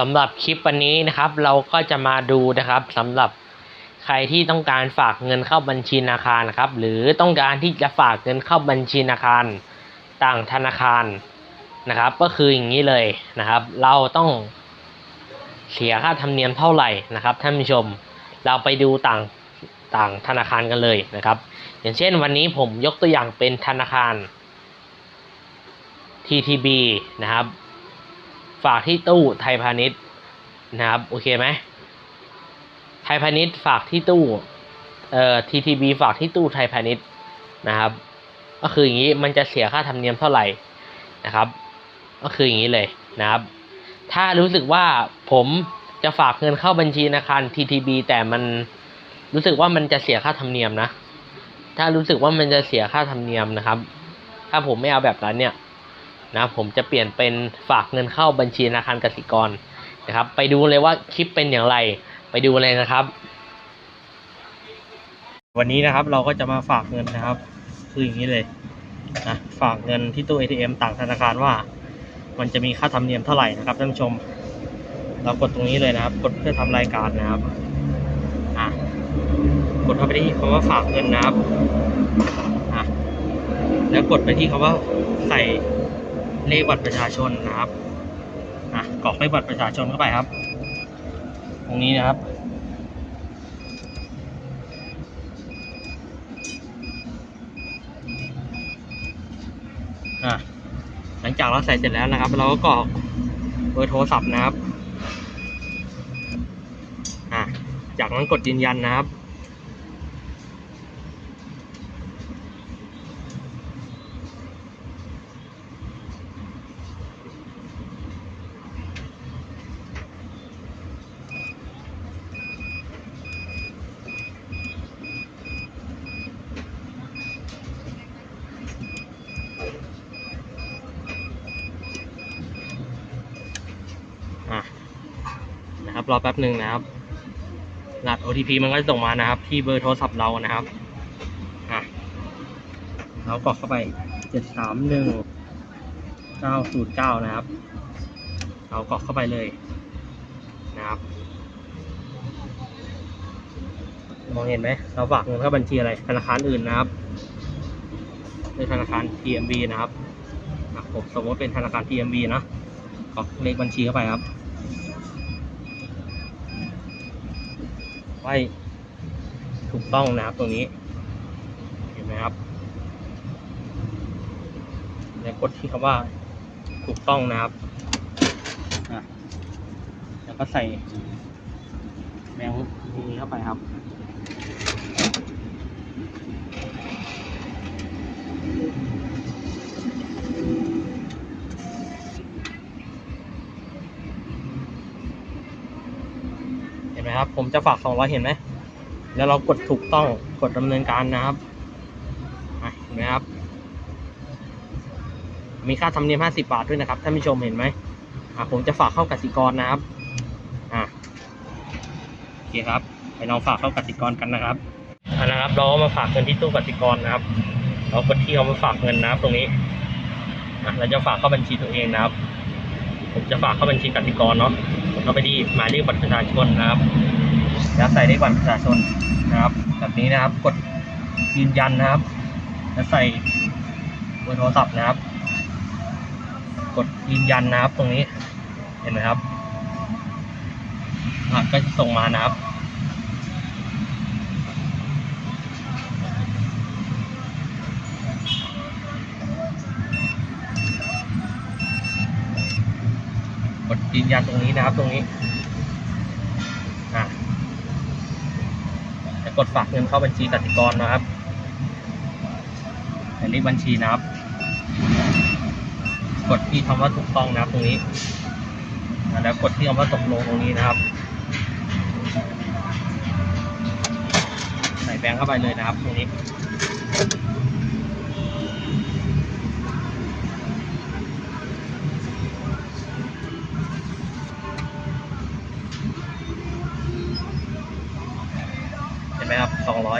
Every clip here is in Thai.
สำหรับคลิปวันนี้นะครับ เราก็จะมาดูนะครับสำหรับใครที่ต้องการฝากเงินเข้าบัญชีธนาคารนะครับ หรือต้องการที่จะฝากเงินเข้าบัญชีธนาคารต่างธนาคารนะครับ ก็คืออย่างนี้เลยนะครับ เราต้องเสียค่าธรรมเนียมเท่าไหร่นะครับท่านผู้ชม เราไปดูต่างต่างธนาคารกันเลยนะครับ อย่างเช่นวันนี้ผมยกตัวอย่างเป็นธนาคาร TTB นะครับ ฝากที่ตู้ไทยพาณิชย์นะครับโอเคไหมไทยพาณิชย์ฝากที่ตู้เอ่อ TTB ฝากที่ตู้ไทยพาณิชย์นะครับ ก็คืออย่างนี้มันจะเสียค่าธรรมเนียมเท่าไหร่นะครับ ก็คืออย่างนี้เลยนะครับ ถ้ารู้สึกว่าผมจะฝากเงินเข้าบัญชีธนาคาร TTB แต่มันรู้สึกว่ามันจะเสียค่าธรรมเนียมนะ ถ้ารู้สึกว่ามันจะเสียค่าธรรมเนียมนะครับ ถ้าผมไม่เอาแบบนั้นเนี่ย นะผมจะเปลี่ยนเป็นฝากเงินเข้าบัญชีธนาคารกสิกรนะครับ ไปดูเลยว่าคลิปเป็นอย่างไร ไปดูเลยนะครับ วันนี้นะครับเราก็จะมาฝากเงินนะครับ คืออย่างนี้เลยนะฝากเงินที่ตู้ ATM ต่างธนาคารว่า มันจะมีค่าธรรมเนียมเท่าไหร่นะครับท่านผู้ชม เรากดตรงนี้เลยนะครับ กดเพื่อทำรายการนะครับอะกดเข้าไปที่คำว่าฝากเงินนะครับอะแล้วกดไปที่คำว่าใส่ เลขบัตรประชาชนนะครับอะกรอกเลขบัตรประชาชนเข้าไปครับ ตรงนี้นะครับ อะหลังจากเราใส่เสร็จแล้วนะครับ เราก็กรอกเบอร์โทรศัพท์นะครับ อะจากนั้นกดยืนยันนะครับ นะครับ รอแป๊บหนึ่งนะครับรหัส OTP มันก็จะส่งมานะครับ ที่เบอร์โทรศัพท์เรานะครับอะเรากรอกเข้าไปเจ็ดสามหนึ่งเก้าศูนย์เก้านะครับ เรากรอกเข้าไปเลยนะครับมองเห็นไหมเราฝากเงินเข้าบัญชีอะไรธนาคารอื่นนะครับด้วยธนาคาร TMB นะครับผมสมมติเป็นธนาคาร TMB นะกรอกเลขบัญชีเข้าไปครับ ไว้ถูกต้องนะครับตรงนี้ เห็นไหมครับแล้วกดที่คำว่าถูกต้องนะครับแล้วก็ใส่แมงค์นี้เข้าไปครับ ห็นไหมครับ ผมจะฝากสองร้อยเห็นไหม แล้วเรากดถูกต้องกดดำเนินการนะครับเห็นไหมครับ มีค่าธรรมเนียมห้าสิบาทด้วยนะครับท่านผู้ชมเห็นไหมอะผมจะฝากเข้ากสิกรนะครับอะโอเคครับ ไปลองฝากเข้ากสิกรกันนะครับอะนะครับเราก็มาฝากเงินที่ตู้กสิกรนะครับ เรากดที่เขามาฝากเงินนะครับตรงนี้อะเราจะฝากเข้าบัญชีตัวเองนะครับ ผมจะฝากเข้าบัญชีกสิกรเนาะ กดเข้าไปที่หมายเลขบัตรประชาชนนะครับแล้วใส่เลขบัตรประชาชนนะครับ แบบนี้นะครับกดยืนยันนะครับ แล้วใส่เบอร์โทรศัพท์นะครับ กดยืนยันนะครับตรงนี้เห็นไหมครับก็จะส่งมานะครับ กดยืนยันตรงนี้นะครับ ตรงนี้จะกดฝากเงินเข้าบัญชีกสิกรนะครับใส่เลขบัญชีนะครับ กดที่คำว่าถูกต้องนะครับตรงนี้ แล้วกดที่คำว่าตกลงตรงนี้นะครับ ใส่แบงค์เข้าไปเลยนะครับตรงนี้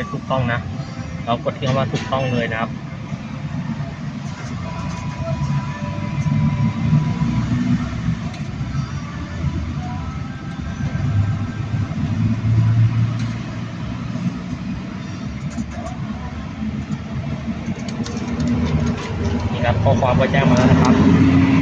ให้ถูกต้องนะ เรากดที่คำว่าถูกต้องเลยนะครับนี่ครับข้อความก็แจ้งมาแล้วนะครับ